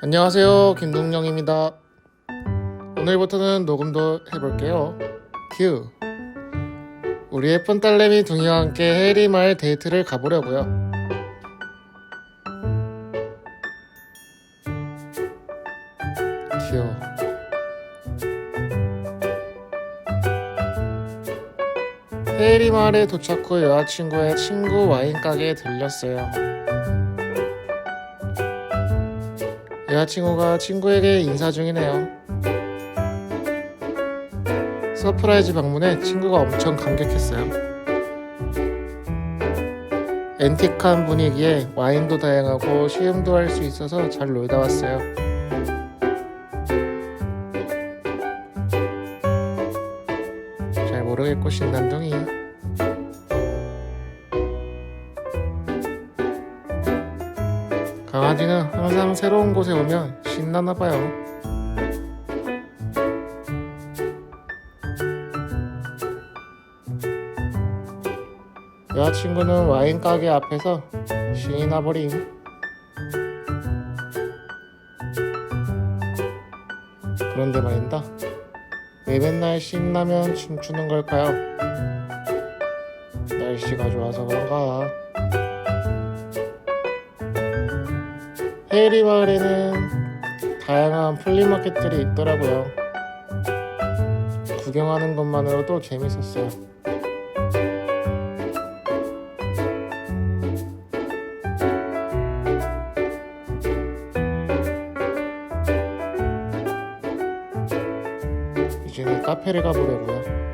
안녕하세요. 김동영입니다. 오늘부터는 녹음도 해볼게요. 큐. 우리 예쁜 딸내미 둥이와 함께 해리 마을 데이트를 가보려고요. 귀여워. 해리 마을에 도착 후 여자친구의 친구 와인 가게에 들렸어요 여자친구가 친구에게 인사 중이네요. 서프라이즈 방문에 친구가 엄청 감격했어요. 앤틱한 분위기에 와인도 다양하고 시음도 할 수 있어서 잘 놀다 왔어요. 잘 모르겠고 신난둥이. 강아지는 항상 새로운 곳에 오면 신나나 봐요. 여자친구는 와인 가게 앞에서 신이 나버림. 그런데 말인다. 왜 맨날 신나면 춤추는 걸까요? 날씨가 좋아서 그런가? 헤이리 마을에는 다양한 플리마켓들이 있더라고요. 구경하는 것만으로도 재밌었어요. 이제는 카페를 가보려고요.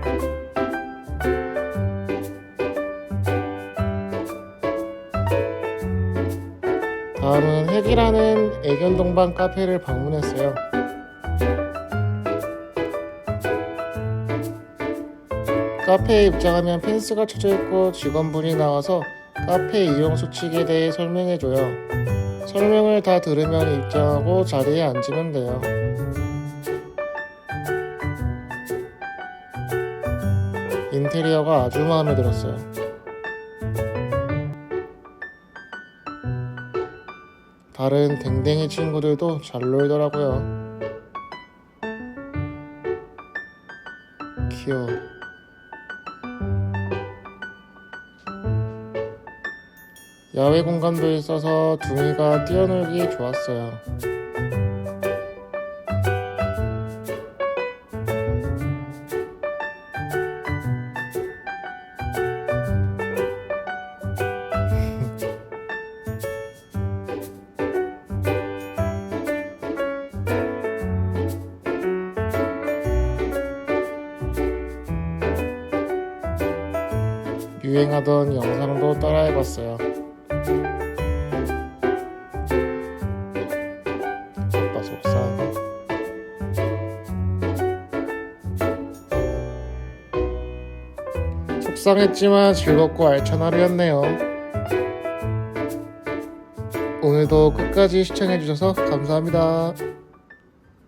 다음은 핵이라는 애견 동반 카페를 방문했어요. 카페에 입장하면 펜스가 쳐져 있고 직원분이 나와서 카페 이용 수칙에 대해 설명해줘요. 설명을 다 들으면 입장하고 자리에 앉으면 돼요. 인테리어가 아주 마음에 들었어요. 다른 댕댕이 친구들도 잘 놀더라고요. 귀여워. 야외 공간도 있어서 둥이가 뛰어놀기 좋았어요. 유행하던 영상도 따라해봤어요. 아빠 속상. 속상했지만 즐겁고 알찬 하루였네요. 오늘도 끝까지 시청해주셔서 감사합니다.